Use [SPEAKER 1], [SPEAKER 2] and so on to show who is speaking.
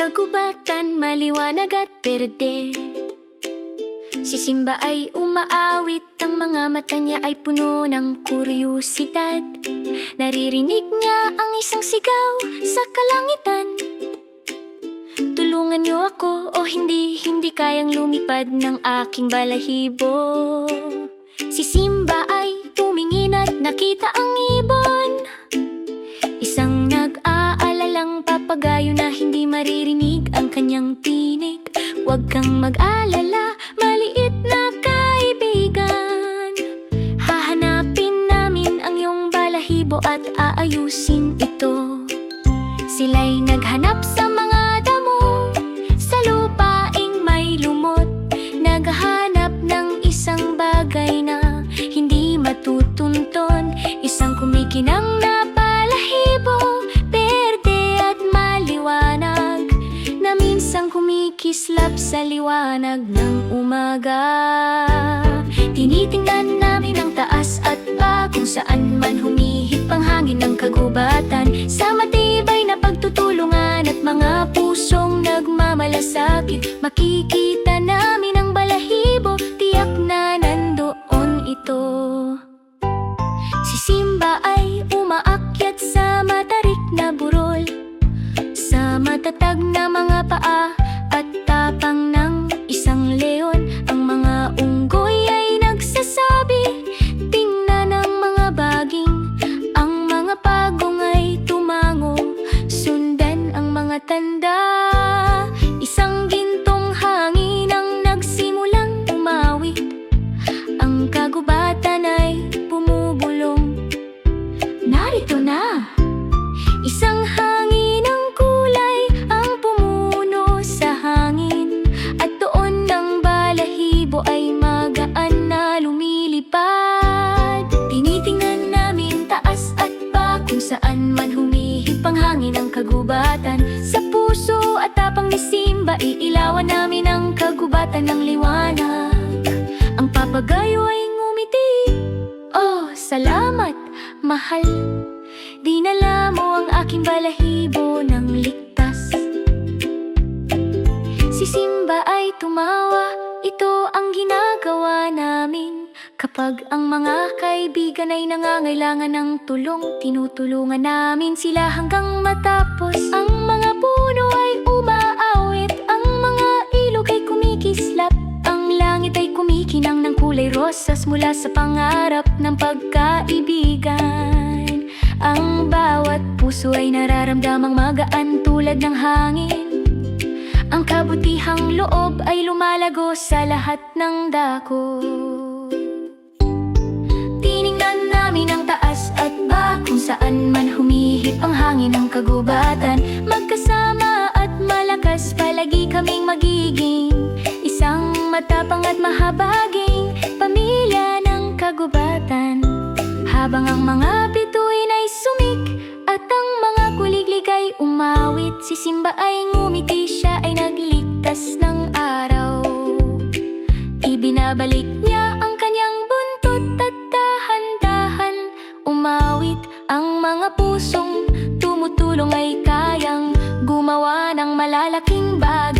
[SPEAKER 1] kagubatan, maliwanag at berde Si Simba ay umaawit, ang mga mata niya ay puno ng kuryosidad. Naririnig niya ang isang sigaw sa kalangitan. Tulungan niyo ako o hindi, hindi kayang lumipad ng aking balahibo. Si Simba ay tumingin at nakita ang ibon maririnig ang kanyang tinig. Huwag kang mag-alala, maliit na kaibigan. Hahanapin namin ang iyong balahibo at aayusin ito. Sila'y naghanap sa mga damo Sa lupaing may lumot. Naghahanap ng isang bagay na Hindi matutunton Isang kumikinang kumikislap sa liwanag ng umaga. Tinitingnan namin ang taas at pa Kung saan man humihip ang hangin ng kagubatan. Sa matibay na pagtutulungan at mga pusong nagmamalasakit Makikita namin ang balahibo Tiyak na nandoon ito. Si Simba ay umaakyat sa matarik na burol Sa matatag na mga paa at saan man humihip ang hangin ng kagubatan Sa puso at tapang ni Simba iilawan namin ang kagubatan ng liwanag. Ang papagayo ay ngumiti. Oh, salamat, mahal. Dinala mo ang aking balahibo ng ligtas. Si Simba ay tumawa Ito ang ginagawa namin Kapag ang mga kaibigan ay nangangailangan ng tulong Tinutulungan namin sila hanggang matapos. Ang mga puno ay umaawit Ang mga ilog ay kumikislap. Ang langit ay kumikinang ng kulay rosas Mula sa pangarap ng pagkaibigan. Ang bawat puso ay nararamdamang magaan tulad ng hangin. Ang kabutihang loob ay lumalago sa lahat ng dako kagubatan. Magkasama at malakas palagi kaming magiging Isang matapang at mahabaging pamilya ng kagubatan. Habang ang mga bituin ay sumik At ang mga kuliglig ay umawit Si Simba ay ngumiti, siya ay nagligtas ng araw. Ibinabalik niya ang kanyang buntot At dahan-dahan umawit Ang mga pusong tumutulong ay kayang Gumawa ng malalaking bagay